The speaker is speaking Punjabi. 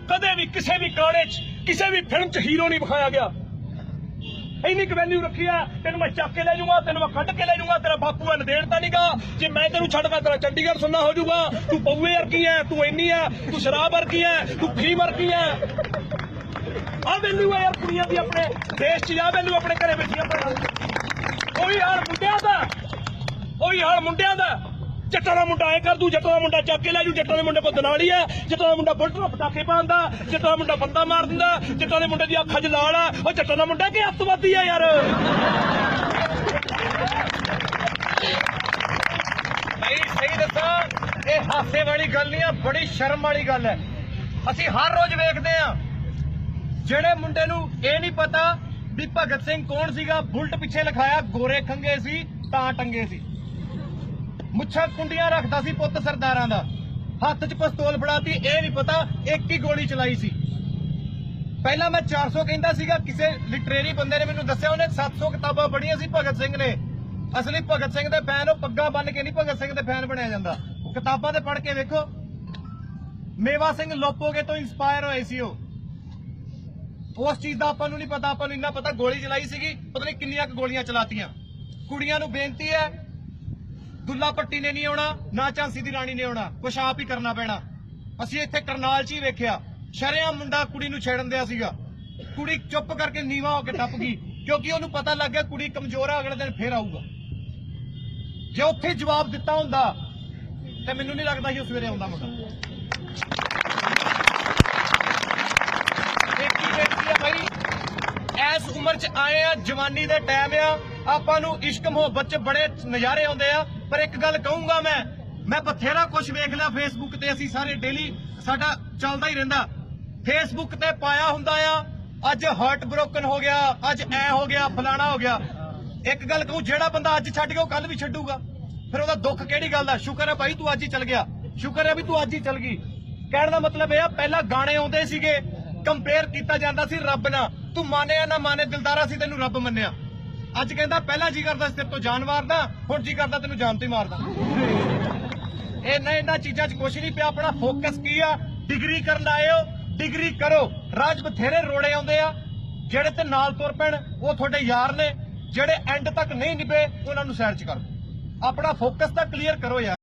ਗਾਣੇ 'ਚ, ਕਿਸੇ ਵੀ ਫਿਲਮ 'ਚ ਹੀਰੋ ਨਹੀਂ ਵਿਖਾਇਆ ਗਿਆ। ਇੰਨੀ ਕੁ ਵੈਲਿਊ ਰੱਖੀ ਆ, ਤੈਨੂੰ ਮੈਂ ਚੱਕ ਕੇ ਲੈ ਜਾਊਂਗਾ, ਤੈਨੂੰ ਮੈਂ ਕੱਢ ਕੇ ਲੈ ਜਾਊਂਗਾ, ਤੇਰਾ ਬਾਪੂ ਐ ਨਦੇੜਤਾ ਨਹੀਂਗਾ ਜੇ ਮੈਂ ਤੈਨੂੰ ਛੱਡਗਾ ਤੇਰਾ ਚੰਡੀਗੜ੍ਹ ਸੁਣਨਾ ਹੋ ਜਾਊਗਾ। ਤੂੰ ਪਊਏ ਵਰਗੀ ਐ, ਤੂੰ ਇੰਨੀ ਐ, ਤੂੰ ਸ਼ਰਾਬ ਵਰਗੀ ਐ, ਤੂੰ ਫੀ ਵਰਗੀ ਐ। ਆ ਵੈਲਿਊ ਐ ਯਾਰ ਕੁੜੀਆਂ ਦੀ ਆਪਣੇ ਦੇਸ਼ 'ਚ, ਆ ਵੈਲਿਊ ਆਪਣੇ ਘਰੇ ਬੈਠੀਆਂ ਭੈਣਾਂ ਦੀ। ਹਾਲ ਮੁੰਡਿਆਂ ਦਾ? ਉਹੀ ਹਾਲ ਮੁੰਡਿਆਂ ਦਾ? ਜੱਟਾਂ ਦਾ ਮੁੰਡਾ ਐ ਕਰ ਦੂ, ਜੱਟਾਂ ਦਾ ਮੁੰਡਾ ਚੱਕ ਕੇ ਲੈ ਜੂ, ਜੱਟਾਂ ਦੇ ਮੁੰਡੇ ਕੋਲ ਦਨਾਲੀ ਐ ਜੱਟਾਂ ਦਾ ਮੁੰਡਾ ਬੁਲਟ ਨਾਲ ਪਟਾਕੇ ਪਾਉਂਦਾ, ਜੱਟਾਂ ਦਾ ਮੁੰਡਾ ਬੰਦਾ ਮਾਰ ਦਿੰਦਾ, ਜੱਟਾਂ ਦੇ ਮੁੰਡੇ ਦੀ ਅੱਖਾਂ 'ਚ ਲਾਲ ਆ। ਉਹ ਜੱਟਾਂ ਦਾ ਮੁੰਡਾ ਕੀ ਅੱਤਵਾਦੀ ਆ ਯਾਰ? ਨਹੀਂ, ਸਹੀ ਦੱਸਾਂ, ਇਹ ਹਾਸੇ ਵਾਲੀ ਗੱਲ ਨਹੀਂ ਆ, ਬੜੀ ਸ਼ਰਮ ਵਾਲੀ ਗੱਲ ਹੈ। ਅਸੀਂ ਹਰ ਰੋਜ਼ ਵੇਖਦੇ ਆ ਜਿਹੜੇ ਮੁੰਡੇ ਨੂੰ ਇਹ ਨਹੀਂ ਪਤਾ ਵੀ ਭਗਤ ਸਿੰਘ ਕੌਣ ਸੀਗਾ, ਬੁਲਟ ਪਿੱਛੇ ਲਿਖਾਇਆ, ਗੋਰੇ ਖੰਗੇ ਸੀ, ਤਾਂ ਟੰਗੇ ਸੀ। ਮੁੱਛਾਂ ਕੁੰਡੀਆਂ ਰੱਖਦਾ ਸੀ ਪੁੱਤ ਸਰਦਾਰਾਂ ਦਾ। ਹੱਥ 'ਚ ਪਿਸਤੌਲ ਫੜਾਤੀ, ਇਹ ਨਹੀਂ ਪਤਾ ਇੱਕ ਹੀ ਗੋਲੀ ਚਲਾਈ ਸੀ। ਪਹਿਲਾਂ ਮੈਂ 400 ਕਹਿੰਦਾ ਸੀਗਾ, ਕਿਸੇ ਲਿਟਰੇਰੀ ਬੰਦੇ ਨੇ ਮੈਨੂੰ ਦੱਸਿਆ, ਉਹਨੇ 700 ਕਿਤਾਬਾਂ ਪੜ੍ਹੀਆਂ ਸੀ ਭਗਤ ਸਿੰਘ ਨੇ। ਅਸਲੀ ਭਗਤ ਸਿੰਘ ਦੇ ਫੈਨ, ਉਹ ਪੱਗਾਂ ਬੰਨ ਕੇ ਨਹੀਂ ਭਗਤ ਸਿੰਘ ਦੇ ਫੈਨ ਬਣਿਆ ਜਾਂਦਾ। ਕਿਤਾਬਾਂ ਤੇ ਪੜ੍ਹ ਕੇ ਵੇਖੋ, ਮੇਵਾ ਸਿੰਘ ਲੋਪੋਗੇ ਤੋਂ ਇਨਸਪਾਇਰ ਹੋਏ ਸੀ ਉਹ। ਉਸ ਚੀਜ਼ ਦਾ ਆਪਾਂ ਨੂੰ ਨਹੀਂ ਪਤਾ, ਆਪਾਂ ਨੂੰ ਇੰਨਾ ਪਤਾ, ਗੋਲੀ ਚਲਾਈ ਸੀਗੀ, ਪਤਾ ਨਹੀਂ ਕਿੰਨੀਆਂ ਕੁ ਗੋਲੀਆਂ ਚਲਾਤੀਆਂ। ਕੁੜੀਆਂ ਨੂੰ ਬੇਨਤੀ ਹੈ ਦੁੱਲਾ ਪੱਟੀ ਨੇ ਨਹੀਂ ਆਉਣਾ, ਨਾ ਝਾਂਸੀ ਦੀ ਰਾਣੀ ਨੇ ਆਉਣਾ। ਕੁਛ ਆਪ ਹੀ ਕਰਨਾ ਪੈਣਾ। ਅਸੀਂ ਇੱਥੇ ਕਰਨਾਲ 'ਚ ਹੀ ਵੇਖਿਆ। ਸ਼ਰੇਆਮ ਮੁੰਡਾ ਕੁੜੀ ਨੂੰ ਛੇੜਨ ਦਿਆ ਸੀਗਾ। ਕੁੜੀ ਚੁੱਪ ਕਰਕੇ ਨੀਵਾ ਹੋ ਕੇ ਟੱਪ ਗਈ। ਕਿਉਂਕਿ ਉਹਨੂੰ ਪਤਾ ਲੱਗ ਗਿਆ ਕੁੜੀ ਕਮਜ਼ੋਰ ਆ, ਅਗਲੇ ਦਿਨ ਫੇਰ ਆਊਗਾ। ਜੇ ਉੱਥੇ ਜਵਾਬ ਦਿੱਤਾ ਹੁੰਦਾ, ਤੇ ਮੈਨੂੰ ਨਹੀਂ ਲੱਗਦਾ ਸੀ ਉਹ ਸਵੇਰੇ ਆਉਂਦਾ ਮੁੰਡਾ। ਇੱਕ ਹੀ ਬੇਨਤੀ ਭਾਈ ਐਸ ਉਮਰ 'ਚ ਆਏ ਆ, ਜਵਾਨੀ ਦੇ ਟਾਈਮ ਆ। ਆਪਾਂ ਨੂੰ ਇਸ਼ਕ ਮੁਹੱਬਤ 'ਚ ਬੜੇ ਨਜ਼ਾਰੇ ਆਉਂਦੇ ਆ। ਪਰ ਇੱਕ ਗੱਲ ਕਹੂੰਗਾ ਮੈਂ ਮੈਂ ਬਥੇਰਾ ਕੁਝ ਵੇਖ ਲਿਆ ਫੇਸਬੁੱਕ ਤੇ, ਅਸੀਂ ਸਾਰੇ ਡੇਲੀ ਸਾਡਾ ਚੱਲਦਾ ਹੀ ਰਹਿੰਦਾ। ਫੇਸਬੁੱਕ ਤੇ ਪਾਇਆ ਹੁੰਦਾ ਆ, ਅੱਜ ਹਾਰਟ ਬ੍ਰੋਕਨ ਹੋ ਗਿਆ, ਅੱਜ ਐ ਹੋ ਗਿਆ, ਫਲਾਣਾ ਹੋ ਗਿਆ। ਇੱਕ ਗੱਲ ਕਹੂੰ, ਜਿਹੜਾ ਬੰਦਾ ਅੱਜ ਛੱਡ ਗਿਆ, ਉਹ ਕੱਲ ਵੀ ਛੱਡੂਗਾ। ਫਿਰ ਉਹਦਾ ਦੁੱਖ ਕਿਹੜੀ ਗੱਲ ਦਾ? ਸ਼ੁਕਰ ਹੈ ਭਾਈ, ਤੂੰ ਅੱਜ ਹੀ ਚੱਲ ਗਿਆ। ਸ਼ੁਕਰ ਹੈ ਵੀ ਤੂੰ ਅੱਜ ਹੀ ਚੱਲ ਗਈ। ਕਹਿਣ ਦਾ ਮਤਲਬ ਇਹ ਆ, ਪਹਿਲਾਂ ਗਾਣੇ ਆਉਂਦੇ ਸੀਗੇ ਕੰਪੇਅਰ ਕੀਤਾ ਜਾਂਦਾ ਸੀ ਰੱਬ ਨਾਲ। ਤੂੰ ਮੰਨਿਆ ਨਾ ਮੰਨੇ, ਦਿਲਦਾਰਾ ਸੀ ਤੈਨੂੰ ਰੱਬ ਮੰਨਿਆ। ਅੱਜ ਕਹਿੰਦਾ ਪਹਿਲਾਂ ਜੀ ਕਰਦਾ ਤੇਰੇ ਤੋਂ ਜਾਨ ਮਾਰਦਾ, ਹੁਣ ਜੀ ਕਰਦਾ ਤੈਨੂੰ ਜਾਨ ਤੋਂ ਹੀ ਮਾਰਦਾ। ਇਹ ਨਾ ਇਹਨਾਂ ਚੀਜ਼ਾਂ 'ਚ ਕੁਛ ਨਹੀਂ ਪਿਆ, ਆਪਣਾ ਫੋਕਸ ਕੀ ਆ? ਡਿਗਰੀ ਕਰਨ ਆਏ ਹੋ ਡਿਗਰੀ ਕਰੋ। ਰਾਜ ਬਥੇਰੇ ਰੋੜੇ ਆਉਂਦੇ ਆ, ਜਿਹੜੇ ਤੇ ਨਾਲ ਤੁਰ ਪੈਣ, ਉਹ ਤੁਹਾਡੇ ਯਾਰ ਨੇ, ਜਿਹੜੇ ਐਂਡ ਤੱਕ ਨਹੀਂ ਨਿਭੇ, ਉਹਨਾਂ ਨੂੰ ਸਾਈਡ 'ਚ ਕਰ ਦਿਓ। ਆਪਣਾ ਫੋਕਸ ਤਾਂ ਕਲੀਅਰ ਕਰੋ ਯਾਰ।